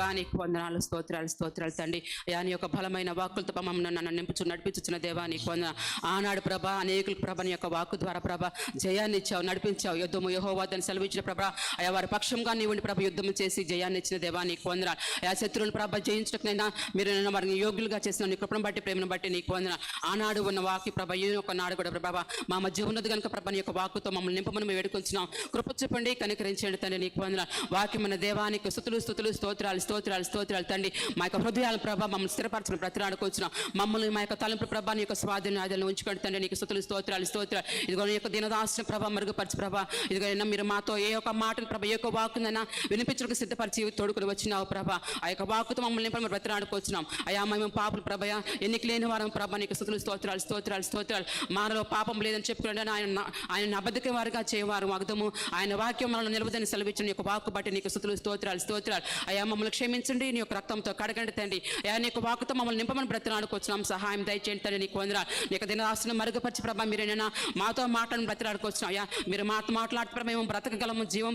దేవానికి వందనాలు స్తోత్రాలు స్తోత్రాలు తండ్రి. అయా నీ యొక్క బలమైన వాక్కులతో మమ్మల్ని నన్ను నింపుచు నడిపించుచున్న దేవానికి వందన ఆనాడు ప్రభ అనేకులకు ప్రభ నీ యొక్క వాక్కు ద్వారా ప్రభ జయాన్ని ఇచ్చావు నడిపించావు. యుద్ధము యహోవాదని సెలవిచ్చిన ప్రభ. అయా వారి పక్షంగా నీ ఉండి ప్రభ యుద్ధం చేసి జయాన్ని ఇచ్చిన దేవానికి వందన అయా శత్రువుని ప్రభ జయించటకైనా మీరు నన్ను వారిని యోగ్యులుగా చేసిన నీ కృపను బట్టి ప్రేమను బట్టి నీకు వందన ఆనాడు ఉన్న వాకి ప్రభ ఈ యొక్క నాడు కూడా ప్రభ మా మధ్య ఉన్నది కనుక ప్రభ నీ యొక్క వాక్కుతో మమ్మల్ని నింపమని మేము వేడుకొంచున్నాం. కృప చెప్పండి కనికరించండి తండ్రి నీకు వందన వాక్యమైన దేవానికి స్థుతులు స్థుతులు స్తోత్రాలు స్తోత్రాలు స్తోత్రాలు తండ్రి. మా యొక్క హృదయాల ప్రభ మమ్మల్ని స్థిరపరచిన ప్రతిరాడుకొచ్చున్నాం మమ్మల్ని మా యొక్క తలంపు ప్రభాని నీ యొక్క స్వాధీన ఆదాలను ఉంచుకోండి తండ్రి. నీకు స్థుతులు స్తోత్రాలు స్తోత్రాలు. ఇదిగో నీ యొక్క దినదాసిన ప్రభ మరుగుపరచు ప్రభ. ఇదిగో మీరు మాతో ఏ ఒక్క మాటను ప్రభ ఏ ఒక్క వాకునైనా వినిపించడానికి సిద్ధపరిచి తోడుకుని వచ్చినావు ప్రభ. ఆ యొక్క వాక్కుతో మమ్మల్ని మేము మరి బ్రతిరాడుకొచ్చినాం అయా మేము పాపలు ప్రభయ ఎన్నిక లేని వారం ప్రభ నీకు స్థుతులు స్తోత్రాలు స్తోత్రాలు స్తోత్రాలు. మానలో పాపం లేదని చెప్పుకున్నాడు ఆయన ఆయన అబద్ధకం వారుగా చేయవారు అగ్ధము ఆయన వాక్యం మనల్ని నిలవదని సెలవిచ్చిన యొక్క వాక్కు బట్టి నీకు స్థుతులు స్తోత్రాలు స్తోత్రాలు. అయా మమ్మల్ని క్షమించండి నీ యొక్క రక్తంతో కడగండి తండ్రి. నీ యొక్క వాక్కుతో మమ్మల్ని నింపమని బ్రతిలాడుకొచ్చున్నాం సహాయం దయచేయండి తండ్రి నీకు వందరా నీ యొక్క దినరాశిని మరుగుపరిచి ప్రభ మీరేనా మాతో మాటను బ్రతిలాడుకొచ్చున్నాం అయ్యా మీరు మాతో మాట్లాడే మేము బ్రతకగలము జీవం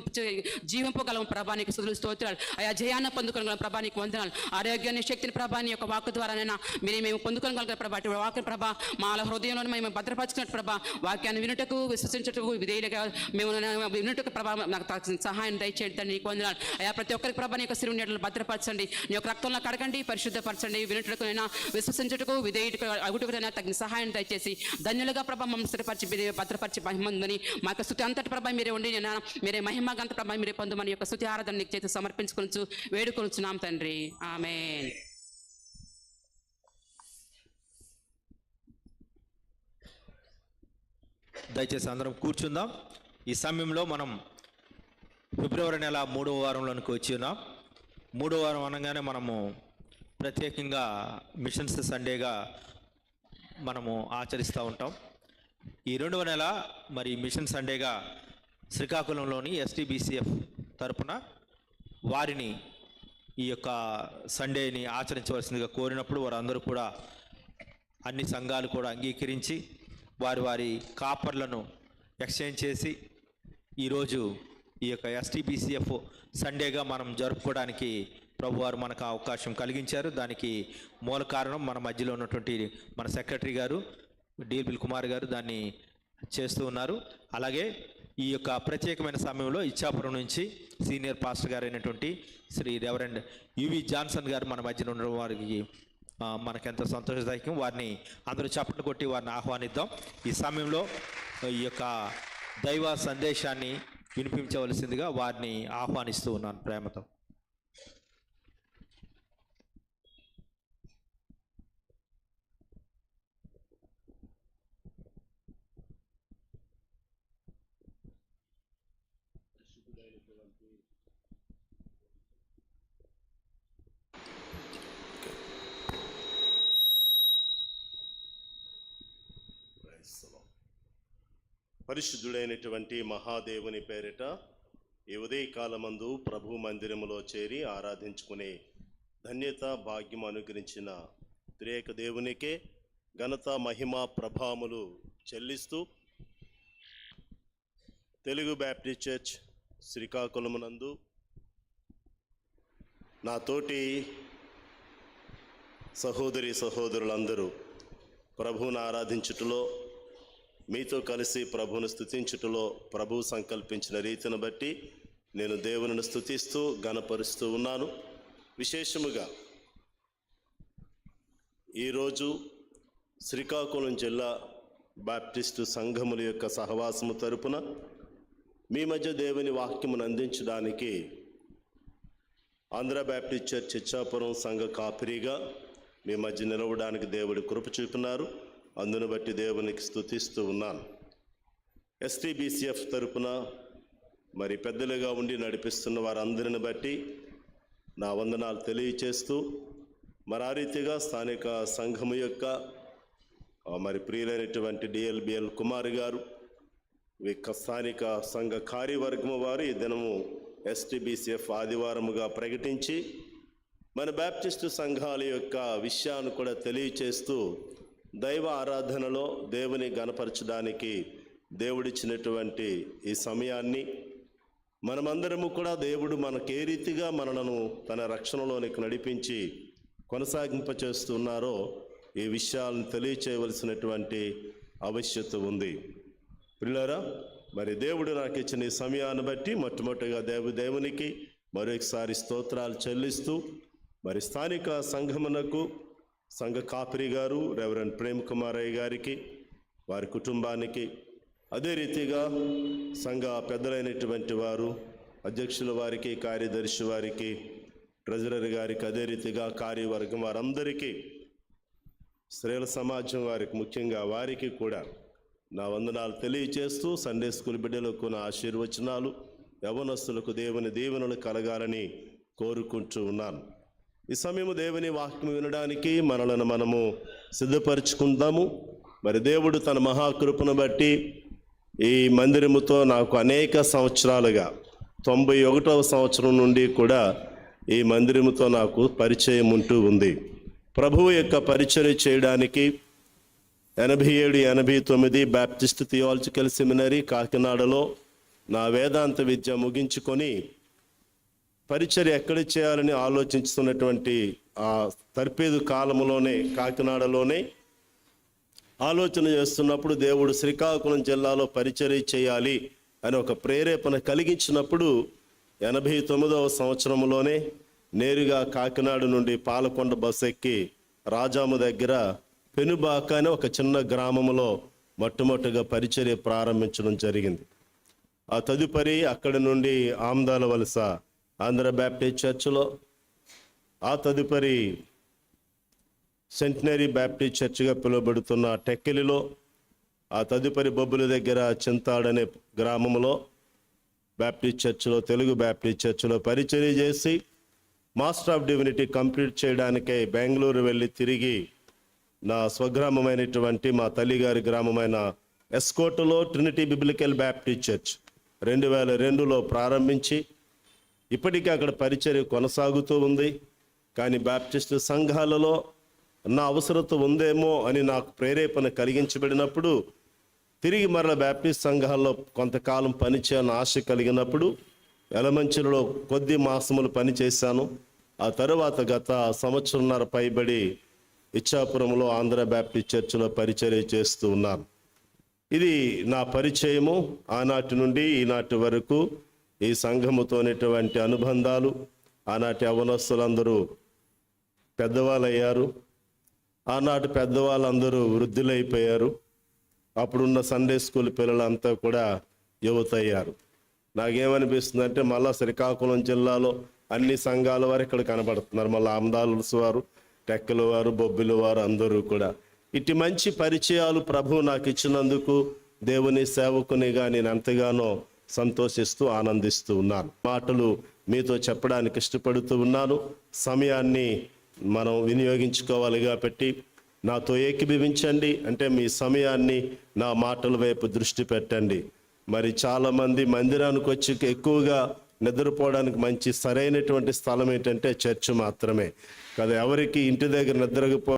జీవింపగలము ప్రభా నీకు స్థుతులు స్తోత్రాలు. అయ్యా జయాన్ని పొందుకోగలం ప్రభా నీకు వందనాలు. ఆరోగ్యాన్ని శక్తిని ప్రభా నీ యొక్క వాక్కు ద్వారానైనా మీరు మేము పొందుకోగలిగిన ప్రభా అటు వాక్య ప్రభా మాల హృదయంలో మేము భద్రపరచుకున్నట్టు ప్రభా వాక్యాన్ని వినుటకు విశ్వసించటకు విధేయులుగా మేము వినుటకు ప్రభా నాకు సహాయం దయచేయండి తండ్రి నీకు వందనాలు. అయ్యా ప్రతి ఒక్కరికి ప్రభా నీ యొక్క సిరుని భద్రపరచండి. నీ యొక్క రక్తంలో కడగండి పరిశుద్ధపరచండి. వినుటకునైనా విశ్వసించుటకు విధేయుటకు అగుటకునైనా తగిన సహాయం దయచేసి ధన్యులుగా ప్రభా మమ్మల్ని స్థిరపరిచి మహిమ భద్రపరిచి మహిమందని మా యొక్క స్థుతి అంతటి ప్రభా మీరే ఉండి నేను మీరే మహిమ గంత ప్రభా మీరే పొందమని యొక్క స్థుతి ఆరాధన నీకు చేతి సమర్పించుకొనచ్చు వేడుకొనుచున్నాం తండ్రి. ఆమె దయచేసి అందరం కూర్చుందాం. ఈ సమయంలో మనం ఫిబ్రవరి నెల మూడవ వారంలోనికి వచ్చి ఉన్నాం. మూడో వారం అనగానే మనము ప్రత్యేకంగా మిషన్స్ సండేగా మనము ఆచరిస్తూ ఉంటాం. ఈ రెండవ నెల మరి మిషన్ సండేగా శ్రీకాకుళంలోని ఎస్టీబీసీఎఫ్ తరపున వారిని ఈ యొక్క సండేని ఆచరించవలసిందిగా కోరినప్పుడు వారందరూ కూడా అన్ని సంఘాలు కూడా అంగీకరించి వారి వారి కాపర్లను ఎక్స్చేంజ్ చేసి ఈరోజు ఈ యొక్క ఎస్టీపీసీఎఫ్ సండేగా మనం జరుపుకోవడానికి ప్రభువారు మనకు అవకాశం కలిగించారు. దానికి మూల కారణం మన మధ్యలో ఉన్నటువంటి మన సెక్రటరీ గారు డిఎల్బిల్ కుమార్ గారు దాన్ని చేస్తూ ఉన్నారు. అలాగే ఈ యొక్క ప్రత్యేకమైన సమయంలో ఇచ్చాపురం నుంచి సీనియర్ పాస్టర్ గారు అయినటువంటి శ్రీ రెవరెండ్ యువి జాన్సన్ గారు మన మధ్యన ఉన్న వారికి మనకెంత సంతోషదాయకం. వారిని అందరూ చప్పట్లు కొట్టి వారిని ఆహ్వానిద్దాం. ఈ సమయంలో ఈ యొక్క దైవ సందేశాన్ని వినిపించవలసిందిగా వారిని ఆహ్వానిస్తూ ఉన్నాను ప్రేమతో. పరిశుద్ధుడైనటువంటి మహాదేవుని పేరిట ఈ ఉదయకాలమందు ప్రభు మందిరములో చేరి ఆరాధించుకునే ధన్యత భాగ్యం అనుగ్రహించిన త్రేక దేవునికే ఘనత మహిమ ప్రభాములు చెల్లిస్తూ తెలుగు బ్యాప్టిస్ట్ చర్చ్ శ్రీకాకుళమునందు నా తోటి సహోదరి సహోదరులందరూ ప్రభువును ఆరాధించుటలో మీతో కలిసి ప్రభువును స్థుతించుటలో ప్రభు సంకల్పించిన రీతిని బట్టి నేను దేవునిని స్థుతిస్తూ గణపరుస్తూ ఉన్నాను. విశేషముగా ఈరోజు శ్రీకాకుళం జిల్లా బాప్టిస్టు సంఘముల యొక్క సహవాసము తరపున మీ మధ్య దేవుని వాక్యమును అందించడానికి ఆంధ్ర బ్యాప్టిస్ట్ చర్చ్ ఇచ్చాపురం సంఘ కాపిరిగా మీ మధ్య నిలవడానికి దేవుడి కృప చూపినారు. అందును బట్టి దేవునికి స్థుతిస్తూ ఉన్నాను. ఎస్టీబీసీఎఫ్ తరపున మరి పెద్దలుగా ఉండి నడిపిస్తున్న వారందరిని బట్టి నా వందనాలు తెలియచేస్తూ మరి ఆ రీతిగా స్థానిక సంఘము యొక్క మరి ప్రియులైనటువంటి డిఎల్బిఎల్ కుమార్ గారు ఈ యొక్క స్థానిక సంఘ కార్యవర్గము వారు ఈ దినము ఎస్టీబీసీఎఫ్ ఆదివారముగా ప్రకటించి మన బ్యాప్టిస్టు సంఘాల యొక్క విషయాన్ని కూడా తెలియచేస్తూ దైవ ఆరాధనలో దేవుని గనపరచడానికి దేవుడిచ్చినటువంటి ఈ సమయాన్ని మనమందరము కూడా దేవుడు మనకే ఏ రీతిగా మనలను తన రక్షణలోనికి నడిపించి కొనసాగింపచేస్తున్నారో ఈ విషయాలను తెలియచేయవలసినటువంటి ఆవశ్యత ఉంది. పిల్లరా మరి దేవుడు నాకు ఇచ్చిన ఈ సమయాన్ని బట్టి మొట్టమొదటిగా దేవు దేవునికి మరొకసారి స్తోత్రాలు చెల్లిస్తూ మరి స్థానిక సంఘమునకు సంఘ కాపరి గారు రెవరెండ్ ప్రేమ్ కుమారయ్య గారికి వారి కుటుంబానికి అదే రీతిగా సంఘ పెద్దలైనటువంటి వారు అధ్యక్షుల వారికి కార్యదర్శి వారికి ట్రెజరర్ గారికి అదే రీతిగా కార్యవర్గం వారందరికీ స్త్రీల సమాజం వారికి ముఖ్యంగా వారికి కూడా నా వందనాలు తెలియచేస్తూ సండే స్కూల్ బిడ్డలకు నా ఆశీర్వచనాలు యవనస్తులకు దేవుని దీవెనలు కలగాలని కోరుకుంటూ ఉన్నాను. ఈ సమయము దేవుని వాక్యం వినడానికి మనలను మనము సిద్ధపరచుకుందాము. మరి దేవుడు తన మహాకృపను బట్టి ఈ మందిరముతో నాకు అనేక సంవత్సరాలుగా తొంభై ఒకటవ సంవత్సరం నుండి కూడా ఈ మందిరముతో నాకు పరిచయం ఉంటూ ఉంది. ప్రభువు యొక్క పరిచయం చేయడానికి ఎనభై ఏడు ఎనభై తొమ్మిది బ్యాప్టిస్ట్ థియాలజికల్ సెమినరీ కాకినాడలో నా వేదాంత విద్య ముగించుకొని పరిచర్య ఎక్కడ చేయాలని ఆలోచిస్తున్నటువంటి ఆ తర్పేదు కాలంలోనే కాకినాడలోనే ఆలోచన చేస్తున్నప్పుడు దేవుడు శ్రీకాకుళం జిల్లాలో పరిచర్య చేయాలి అని ఒక ప్రేరేపణ కలిగించినప్పుడు ఎనభై తొమ్మిదవ సంవత్సరంలోనే నేరుగా కాకినాడ నుండి పాలకొండ బస్ ఎక్కి రాజాము దగ్గర పెనుబాక అనే ఒక చిన్న గ్రామంలో మొట్టమొదటిగా పరిచర్య ప్రారంభించడం జరిగింది. ఆ తదుపరి అక్కడి నుండి ఆమ్దాల వలస ఆంధ్ర బ్యాప్టిస్ట్ చర్చిలో ఆ తదుపరి సెంటనరీ బ్యాప్టిస్ట్ చర్చిగా పిలువబడుతున్న టెక్కెలిలో ఆ తదుపరి బొబ్బుల దగ్గర చింతాడనే గ్రామంలో బ్యాప్టిస్ట్ చర్చిలో తెలుగు బ్యాప్టిస్ట్ చర్చిలో పరిచర్య చేసి మాస్టర్ ఆఫ్ డివినిటీ కంప్లీట్ చేయడానికై బెంగళూరు వెళ్ళి తిరిగి నా స్వగ్రామమైనటువంటి మా తల్లిగారి గ్రామమైన ఎస్కోటులో ట్రినిటీ బిబ్లికల్ బ్యాప్టిస్ట్ చర్చ్ రెండు వేల రెండులో ప్రారంభించి ఇప్పటికీ అక్కడ పరిచర్య కొనసాగుతూ ఉంది. కానీ బ్యాప్టిస్ట్ సంఘాలలో నా అవసరత ఉందేమో అని నాకు ప్రేరేపణ కలిగించబడినప్పుడు తిరిగి మరల బ్యాప్టిస్ట్ సంఘాల్లో కొంతకాలం పనిచేయాలని ఆశ కలిగినప్పుడు ఎలమంచిలో కొద్ది మాసములు పనిచేశాను ఆ తరువాత గత సంవత్సరంన్నర పైబడి ఇచ్చాపురంలో ఆంధ్ర బ్యాప్టిస్ట్ చర్చిలో పరిచర్య చేస్తూ ఉన్నాను. ఇది నా పరిచయము. ఆనాటి నుండి ఈనాటి వరకు ఈ సంఘముతోనేటువంటి అనుబంధాలు ఆనాటి అవనస్తులందరూ పెద్దవాళ్ళయ్యారు. ఆనాటి పెద్దవాళ్ళందరూ వృద్ధులైపోయారు. అప్పుడున్న సండే స్కూల్ పిల్లలంతా కూడా యువత అయ్యారు నాకేమనిపిస్తుందంటే మళ్ళా శ్రీకాకుళం జిల్లాలో అన్ని సంఘాల వారు ఇక్కడ కనబడుతున్నారు. మళ్ళీ ఆమ్దాలుస్ వారు టెక్కల వారు బొబ్బిల వారు అందరూ కూడా. ఇటు మంచి పరిచయాలు ప్రభువు నాకు ఇచ్చినందుకు దేవుని సేవకునిగా నేను ఎంతగానో సంతోషిస్తూ ఆనందిస్తూ ఉన్నాను. మాటలు మీతో చెప్పడానికి ఇష్టపడుతూ ఉన్నాను. సమయాన్ని మనం వినియోగించుకోవాలి కాబట్టి నాతో ఏకీభవించండి. అంటే మీ సమయాన్ని నా మాటల వైపు దృష్టి పెట్టండి. మరి చాలామంది మందిరానికి వచ్చి ఎక్కువగా నిద్రపోవడానికి మంచి సరైనటువంటి స్థలం ఏంటంటే చర్చ్ మాత్రమే. కదా ఎవరికి ఇంటి దగ్గర నిద్రపో